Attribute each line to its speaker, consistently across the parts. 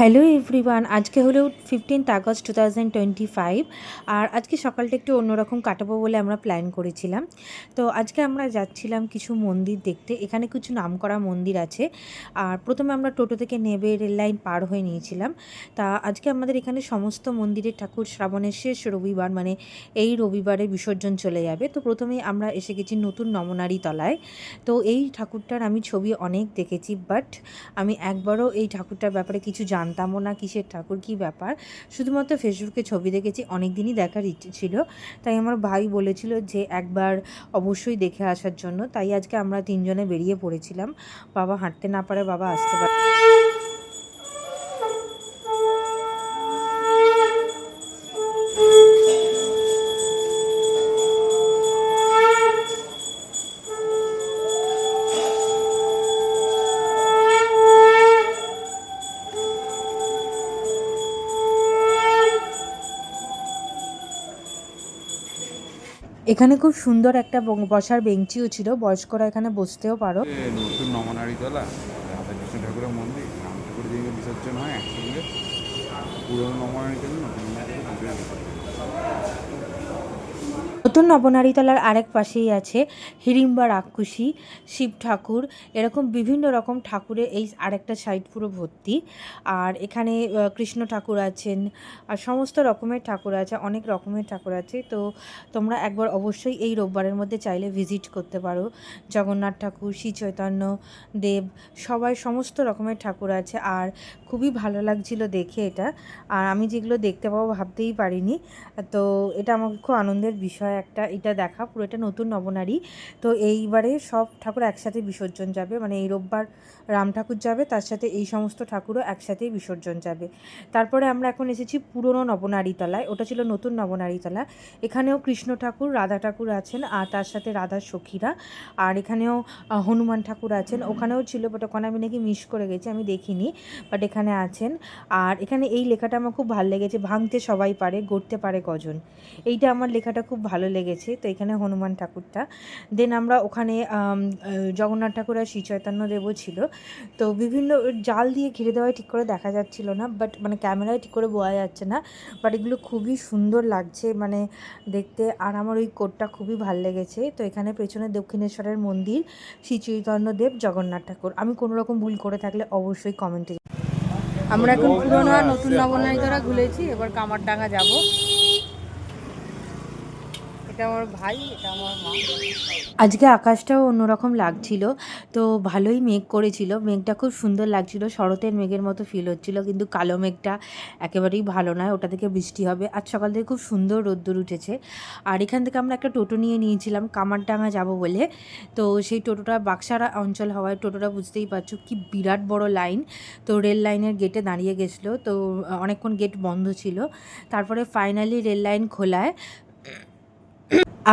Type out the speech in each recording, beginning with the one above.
Speaker 1: Hello everyone আজকে হলো fifteenth August two thousand twenty five আর আজকে সকালটা একটু অন্যরকম কাটাবো বলে আমরা প্ল্যান করেছিলাম। তো আজকে আমরা যাচ্ছিলাম কিছু মন্দির দেখতে। এখানে কিছু নামকরা মন্দির আছে। আর প্রথমে আমরা টোটো থেকে নেবে রেল লাইন পার হয়ে নিয়েছিলাম। তা আজকে আমাদের এখানে সমস্ত মন্দিরের ঠাকুর শ্রাবণের শেষ রবিবার মানে এই রবিবারে বিসর্জন চলে যাবে। তো প্রথমেই আমরা এসে গেছি নতুন নমনারী তলায়। তো এই ঠাকুরটার আমি ছবি অনেক দেখেছি বাট আমি একবারও এই ঠাকুরটার ব্যাপারে কিছু জানতামও না কিসের ঠাকুর, কী ব্যাপার। শুধুমাত্র ফেসবুকে ছবি দেখেছি অনেক দিনই দেখার ইচ্ছে ছিল। তাই আমার ভাই বলেছিল যে একবার অবশ্যই দেখে আসার জন্য। তাই আজকে আমরা তিনজনে বেরিয়ে পড়েছিলাম। বাবা হাঁটতে না পারে বাবা আসতে পারে এখানে খুব সুন্দর একটা বসার বেঞ্চিও ছিল, বয়স্করা এখানে বসতেও পারো।
Speaker 2: নতুন নমনারীতলা রাধাকৃষ্ণ ঠাকুরের মন্দির বিসর্জন হয় একসঙ্গে, পুরনো নমনারীতলা নতুন নমনারী তলা দুটোই বিসর্জন।
Speaker 1: নতুন নবনারীতলার আরেক পাশেই আছে হিড়িম্বা রাক্ষসী, শিব ঠাকুর, এরকম বিভিন্ন রকম ঠাকুরের এই আরেকটা সাইড পুরো ভর্তি। আর এখানে কৃষ্ণ ঠাকুর আছেন, আর সমস্ত রকমের ঠাকুর আছে, অনেক রকমের ঠাকুর আছে। তো তোমরা একবার অবশ্যই এই রোববারের মধ্যে চাইলে ভিজিট করতে পারো। জগন্নাথ ঠাকুর, শ্রী চৈতন্য, দেব, সবাই সমস্ত রকমের ঠাকুর আছে। আর খুবই ভালো লাগছিল দেখে এটা। আর আমি যেগুলো দেখতে পাবো ভাবতেই পারিনি। তো এটা আমার খুব আনন্দের বিষয় একটা এটা দেখা, পুরো এটা নতুন নবনারী। তো এইবারে সব ঠাকুর একসাথে বিসর্জন যাবে মানে এই রোববার রাম ঠাকুর যাবে, তার সাথে এই সমস্ত ঠাকুরও একসাথেই বিসর্জন যাবে। তারপরে আমরা এখন এসেছি পুরনো নবনারীতলায়, ওটা ছিল নতুন নবনারীতলা। এখানেও কৃষ্ণ ঠাকুর, রাধা ঠাকুর আছেন, আর তার সাথে রাধার সখীরা, আর এখানেও হনুমান ঠাকুর আছেন। ওখানেও ছিল বাট ওখানে আমি নাকি মিস করে গেছি, আমি দেখিনি বাট এখানে আছেন। আর এখানে এই লেখাটা আমার খুব ভালো লেগেছে, ভাঙতে সবাই পারে, গড়তে পারে কজন। এইটা আমার লেখাটা খুব ভালো লেগেছে, তো এখানে হনুমান ঠাকুরটা। দেন আমরা ওখানে জগন্নাথ ঠাকুর আর শ্রী চৈতন্য দেবও ছিল। তো বিভিন্ন জাল দিয়ে ঘিরে দেওয়ায় ঠিক করে দেখা যাচ্ছিল না বাট মানে ক্যামেরায় ঠিক করে বোঝা যাচ্ছে না। বাট এগুলো খুবই সুন্দর লাগছে মানে দেখতে। আর আমার ওই কোটটা খুবই ভালো লেগেছে। তো এখানে পেছনে দক্ষিণেশ্বরের মন্দির, শ্রী চৈতন্য দেব, জগন্নাথ ঠাকুর। আমি কোনো রকম ভুল করে থাকলে অবশ্যই কমেন্টে
Speaker 3: আমরা এখন পুরনো আর নতুন নবনারীতলা ঘুরেছি এবার কামারডাঙ্গা যাব। এটা আমার ভাই, এটা আমার মা।
Speaker 1: আজকে আকাশটাও অন্যরকম লাগছিল। তো ভালোই মেঘ করেছিল। মেঘটা খুব সুন্দর লাগছিল। শরতের মেঘের মতো ফিল হচ্ছিল, কিন্তু কালো মেঘটা একেবারেই ভালো নয়। ওটা থেকে বৃষ্টি হবে। আজ সকাল থেকে খুব সুন্দর রোদ্দুর উঠেছে। আর এখান থেকে আমরা একটা টোটো নিয়ে নিয়েছিলাম, কামারডাঙ্গা যাব বলে। তো সেই টোটোটা বাক্সারা অঞ্চল হওয়ায় টোটোটা বুঝতেই পারছ, কি বিরাট বড় লাইন তো রেল লাইনের গেটে দাঁড়িয়ে গেছিল। তো অনেকক্ষণ গেট বন্ধ ছিল। তারপরে ফাইনালি রেল লাইন খোলায়।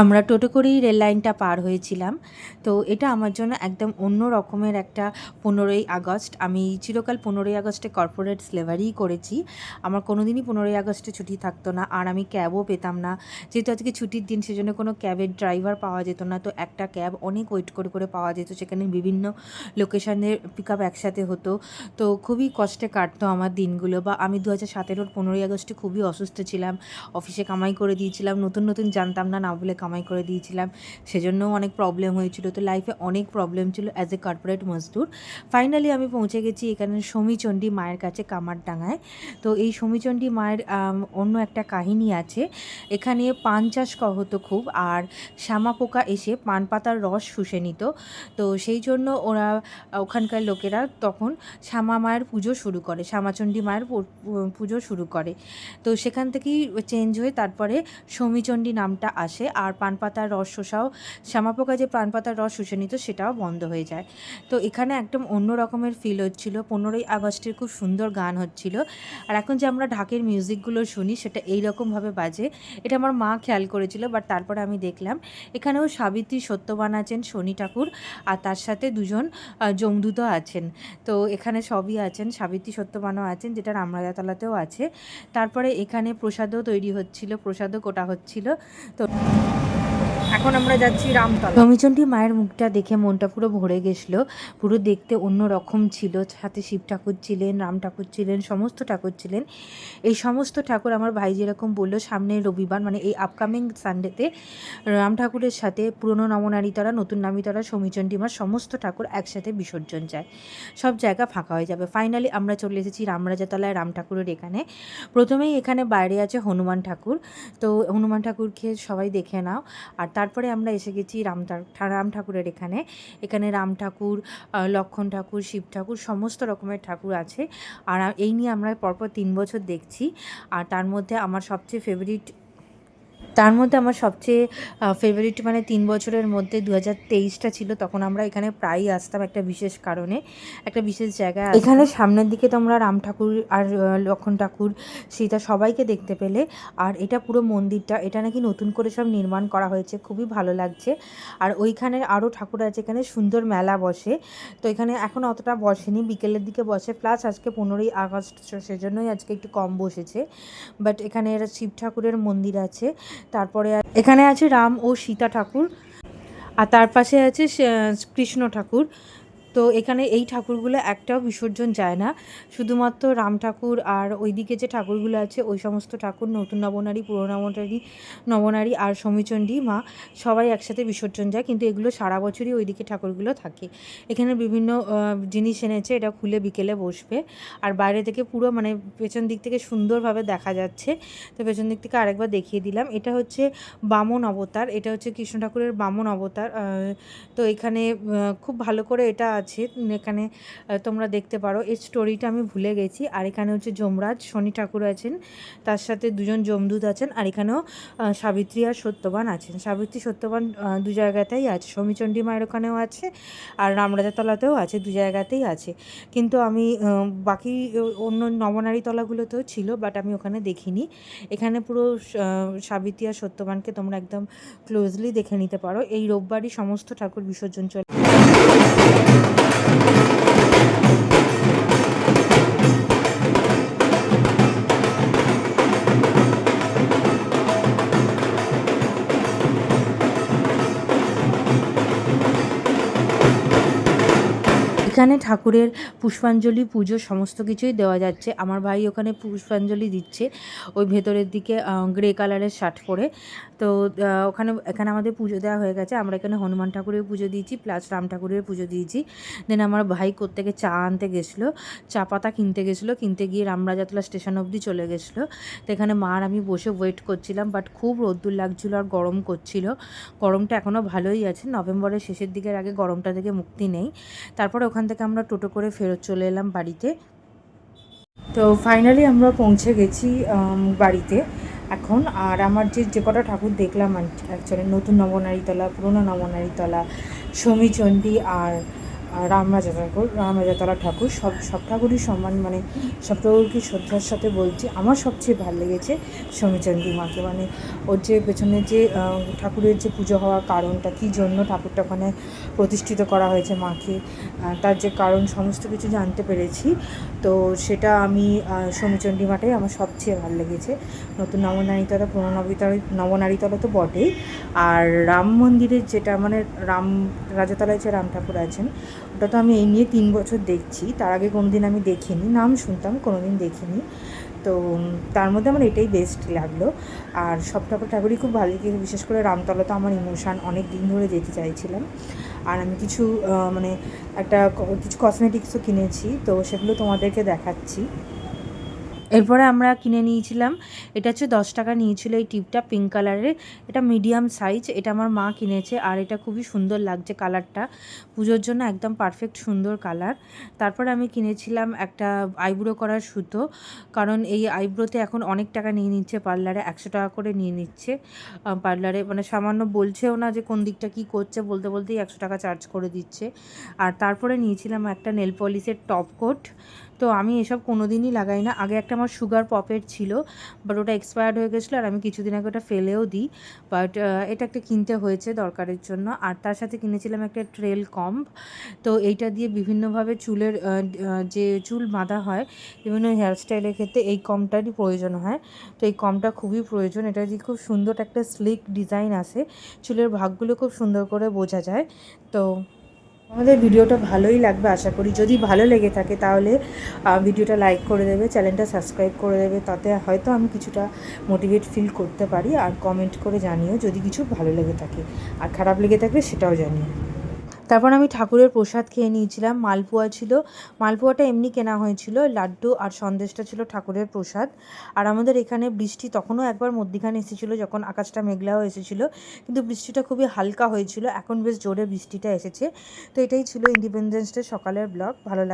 Speaker 1: আমরা টোটো করেই রেল লাইনটা পার হয়েছিলাম। তো এটা আমার জন্য একদম অন্য রকমের একটা পনেরোই আগস্ট। আমি চিরকাল পনেরোই আগস্টে কর্পোরেট স্লেভারিই করেছি। আমার কোনো দিনই পনেরোই আগস্টে ছুটি থাকতো না। আর আমি ক্যাবও পেতাম না। যেহেতু আজকে ছুটির দিন, সেজন্য কোনো ক্যাবের ড্রাইভার পাওয়া যেত না। তো একটা ক্যাব অনেক ওয়েট করে করে পাওয়া যেত। সেখানে বিভিন্ন লোকেশানের পিক আপ একসাথে হতো। তো খুবই কষ্টে কাটতো আমার দিনগুলো। বা আমি দু হাজার সতেরোর পনেরোই আগস্টে খুবই অসুস্থ ছিলাম। অফিসে কামাই করে দিয়েছিলাম। নতুন নতুন জানতাম না না বলে কামাই করে দিয়েছিলাম। সেজন্যও অনেক প্রবলেম হয়েছিল। তো লাইফে অনেক প্রবলেম ছিল অ্যাজ এ কর্পোরেট মজদুর। ফাইনালি আমি পৌঁছে গেছি এখানে সমীচণ্ডী মায়ের কাছে কামারডাঙ্গায়। তো এই সমীচণ্ডী মায়ের অন্য একটা কাহিনী আছে। এখানে পান চাষ হতো খুব আর শ্যামা পোকা এসে পান পাতার রস শুষে নিত। তো সেই জন্য ওরা, ওখানকার লোকেরা তখন শ্যামা মায়ের পুজো শুরু করে, শ্যামাচণ্ডী মায়ের পুজো শুরু করে। তো সেখান থেকেই চেঞ্জ হয়ে তারপরে সমীচণ্ডী নামটা আসে। আর পানপাতার রস শোষাও শ্যামাপোকা যে পানপাতার রস শুষে নিত সেটাও বন্ধ হয়ে যায়। তো এখানে একদম অন্য রকমের ফিল হচ্ছিল। পনেরোই আগস্টের খুব সুন্দর গান হচ্ছিল। আর এখন যে আমরা ঢাকের মিউজিকগুলো শুনি, সেটা এই রকমভাবে বাজে। এটা আমার মা খেয়াল করেছিল বাট তারপরে আমি দেখলাম। এখানেও সাবিত্রী সত্যবান আছেন, শনি ঠাকুর, আর তার সাথে দুজন জমদূত আছেন। তো এখানে সবই আছেন, সাবিত্রী সত্যবানও আছেন, যেটা রামরাজাতলাতেও আছে। তারপরে এখানে প্রসাদও তৈরি হচ্ছিল, প্রসাদও কোটা হচ্ছিল। তো
Speaker 3: এখন আমরা যাচ্ছি রামতলা।
Speaker 1: রমিচন্ডী মায়ের মুখটা দেখে মনটা পুরো ভরে গেছিল। পুরো দেখতে অন্য রকম ছিল। সাথে শিব ঠাকুর ছিলেন, রাম ঠাকুর ছিলেন, সমস্ত ঠাকুর ছিলেন। এই সমস্ত ঠাকুর আমার ভাই যেরকম বলল, সামনে রবিবার মানে এই আপকামিং সানডেতে রাম ঠাকুরের সাথে পুরনো নবনারীতলা নতুন নামিতলা সমীচণ্ডী মার সমস্ত ঠাকুর একসাথে বিসর্জন যায়। সব জায়গা ফাঁকা হয়ে যাবে। ফাইনালি আমরা চলে এসেছি রামরাজাতলায়, রাম ঠাকুরের এখানে। প্রথমেই এখানে বাইরে আছে হনুমান ঠাকুর। তো হনুমান ঠাকুরকে সবাই দেখে নাও। আর তারপরে আমরা এসে গেছি রাম রাম ঠাকুরের এখানে। এখানে রাম ঠাকুর লক্ষণ ঠাকুর, শিব ঠাকুর, সমস্ত রকমের ঠাকুর আছে। আর এই নিয়ে আমরা পরপর তিন বছর দেখছি। আর তার মধ্যে আমার সবচেয়ে ফেভারিট তার মধ্যে আমার সবচেয়ে ফেভারিট মানে তিন বছরের মধ্যে দু হাজার তেইশটা ছিল, তখন আমরা এখানে প্রায়ই আসতাম একটা বিশেষ কারণে, একটা বিশেষ জায়গায় এখানে সামনের দিকে তোমরা রাম ঠাকুর আর লক্ষণ ঠাকুর, সীতা সবাইকে দেখতে পেলে, আর এটা পুরো মন্দিরটা, এটা নাকি নতুন করে সব নির্মাণ করা হয়েছে, খুবই ভালো লাগছে। আর ওইখানে আরও ঠাকুর আছে, এখানে সুন্দর মেলা বসে, তো এখানে এখন অতটা বসেনি, বিকেলের দিকে বসে প্লাস আজকে পনেরোই আগস্ট সেজন্যই আজকে একটু কম বসেছে বাট এখানে শিব ঠাকুরের মন্দির আছে তারপরে এখানে আছে রাম ও সীতা ঠাকুর। আর তার পাশে আছে কৃষ্ণ ঠাকুর। তো এখানে এই ঠাকুরগুলো একটাও বিসর্জন যায় না। শুধুমাত্র রাম ঠাকুর আর ওইদিকে যে ঠাকুরগুলো আছে, ওই সমস্ত ঠাকুর নতুন নবনারী পুরো নবনারী নবনারী আর সমীচণ্ডী মা সবাই একসাথে বিসর্জন যায়, কিন্তু এগুলো সারা বছরই ওইদিকে ঠাকুরগুলো থাকে। এখানে বিভিন্ন জিনিস এনেছে, এটা খুলে বিকেলে বসবে। আর বাইরে থেকে পুরো মানে পেছন দিক থেকে সুন্দরভাবে দেখা যাচ্ছে। তো পেছন দিক থেকে আরেকবার দেখিয়ে দিলাম। এটা হচ্ছে বামন অবতার, এটা হচ্ছে কৃষ্ণ ঠাকুরের বামন অবতার। তো এখানে খুব ভালো করে এটা আছে এখানে তোমরা দেখতে পারো, এই স্টোরিটা আমি ভুলে গেছি। আর এখানে হচ্ছে যমরাজ, শনি ঠাকুর আছেন, তার সাথে দুজন যমদূত আছেন, আর এখানেও সাবিত্রী আর সত্যবান আছেন। সাবিত্রী, সত্যবান দু জায়গাতেই আছে। সমীচণ্ডী মায়ের ওখানেও আছে, আর রামরাজাতলাতেও আছে, দু জায়গাতেই আছে। কিন্তু আমি বাকি অন্য নবনারী তলাগুলোতেও ছিল বাট আমি ওখানে দেখিনি। এখানে পুরো সাবিত্রী আর সত্যবানকে তোমরা একদম ক্লোজলি দেখে নিতে পারো। এই রোববারই সমস্ত ঠাকুর বিসর্জন চলে। এখানে ঠাকুরের পুষ্পাঞ্জলি, পুজো সমস্ত কিছুই দেওয়া যাচ্ছে। আমার ভাই ওখানে পুষ্পাঞ্জলি দিচ্ছে। ওই ভেতরের দিকে গ্রে কালারের শার্ট পরে। তো ওখানে, এখানে আমাদের পুজো দেওয়া হয়ে গেছে। আমরা এখানে হনুমান ঠাকুরের পুজো দিয়েছি প্লাস রাম ঠাকুরের পুজো দিয়েছি। দেন আমার ভাই কোত্থেকে চা আনতে গেছিল, চা পাতা কিনতে গেছিল। কিনতে গিয়ে রামরাজাতলা স্টেশন অবধি চলে গেছিল। তো এখানে মার আমি বসে ওয়েট করছিলাম বাট খুব রোদ্দুর লাগছিল আর গরম করছিল। গরমটা এখনও ভালোই আছে। নভেম্বরের শেষের দিকের আগে গরমটা থেকে মুক্তি নেই। তারপরে ওখান থেকে আমরা টোটো করে ফেরত চলে এলাম বাড়িতে। তো ফাইনালি আমরা পৌঁছে গেছি বাড়িতে এখন। আর আমার যে যে কটা ঠাকুর দেখলাম অ্যাকচুয়ালি নতুন নবনারীতলা, পুরনো নবনারীতলা, সমীচণ্ডী আর রামরাজা ঠাকুর রামরাজাতলা ঠাকুর সব সব ঠাকুরই সম্মান মানে সব ঠাকুরকে শ্রদ্ধার সাথে বলছি। আমার সবচেয়ে ভালো লেগেছে সমীচণ্ডী মাকে মানে ওর যে পেছনে যে ঠাকুরের যে পুজো হওয়ার কারণটা কী জন্য ঠাকুরটা ওখানে প্রতিষ্ঠিত করা হয়েছে মাকে তার যে কারণ সমস্ত কিছু জানতে পেরেছি। তো সেটা আমি আহ, সমীচণ্ডী মাটাই আমার সবচেয়ে ভালো লেগেছে। নতুন নবনারীতলা পুরনো নবীতলা নবনারীতলা তো বটেই। আর রাম মন্দিরের যেটা মানে রাম রাজাতলায় যে রাম ঠাকুর আছেন ওটা তো আমি এই নিয়ে তিন বছর দেখছি। তার আগে কোনো দিন আমি দেখিনি, নাম শুনতাম কোনো দিন দেখিনি। তো তার মধ্যে আমার এটাই বেস্ট লাগল। আর সব ঠাকুর ঠাকুরই খুব ভালো লেগেছে, বিশেষ করে রামতলা তো আমার ইমোশান অনেক দিন ধরে যেতে চাইছিলাম। আর আমি কিছু মানে একটা কিছু কসমেটিক্সও কিনেছি, তো সেগুলো তোমাদেরকে দেখাচ্ছি। এরপরে আমরা কিনে নিয়েছিলাম, এটা হচ্ছে দশ টাকা নিয়েছিল এই টিপটা পিঙ্ক কালারের এটা মিডিয়াম সাইজ এটা আমার মা কিনেছে আর এটা খুবই সুন্দর লাগছে কালারটা পুজোর জন্য একদম পারফেক্ট সুন্দর কালার তারপরে আমি কিনেছিলাম একটা আইব্রো করার সুতো, কারণ এই আইব্রোতে এখন অনেক টাকা নিয়ে নিচ্ছে পার্লারে একশো টাকা করে নিয়ে নিচ্ছে। পার্লারে মানে সামান্য বলছেও না যে কোন দিকটা কী করছে, বলতে বলতেই একশো টাকা চার্জ করে দিচ্ছে। আর তারপরে নিয়েছিলাম একটা নেল পলিশের টপ কোট তো আমি এসব কোনো দিনই লাগাই না। আগে একটা আমার সুগার পপের ছিল বাট ওটা এক্সপায়ার্ড হয়ে গেছিল আর আমি কিছুদিন আগে ওটা ফেলেও দিই। বাট এটা একটা কিনতে হয়েছে দরকারের জন্য। আর তার সাথে কিনেছিলাম একটা ট্রেল কম্প তো এইটা দিয়ে বিভিন্নভাবে চুলের যে চুল বাঁধা হয়, বিভিন্ন হেয়ারস্টাইলের ক্ষেত্রে এই কমটারই প্রয়োজন হয়। তো এই কমটা খুবই প্রয়োজন। এটা দিয়ে খুব সুন্দর একটা স্লিক ডিজাইন আসে চুলের ভাগগুলো খুব সুন্দর করে বোঝা যায়। তো আমাদের ভিডিওটা ভালোই লাগবে, আশা করি। যদি ভালো লেগে থাকে তাহলে ভিডিওটা লাইক করে দেবে চ্যানেলটা সাবস্ক্রাইব করে দেবে, তাতে হয়তো আমি কিছুটা মোটিভেট ফিল করতে পারি। আর কমেন্ট করে জানিও যদি কিছু ভালো লেগে থাকে। আর খারাপ লেগে থাকলে সেটাও জানিও। তারপর আমি ঠাকুরের প্রসাদ খেয়ে নিয়েছিলাম, মালপোয়া ছিল। মালপোয়াটা এমনি কেনা হয়েছিল, লাড্ডু আর সন্দেশটা ছিল ঠাকুরের প্রসাদ। আর আমাদের এখানে বৃষ্টি তখনও একবার মধ্যিখানে এসেছিল যখন আকাশটা মেঘলাও এসেছিল, কিন্তু বৃষ্টিটা খুবই হালকা হয়েছিল। এখন বেশ জোরে বৃষ্টিটা এসেছে। তো এটাই ছিল ইন্ডিপেন্ডেন্স ডে সকালের ব্লগ ভালো লাগে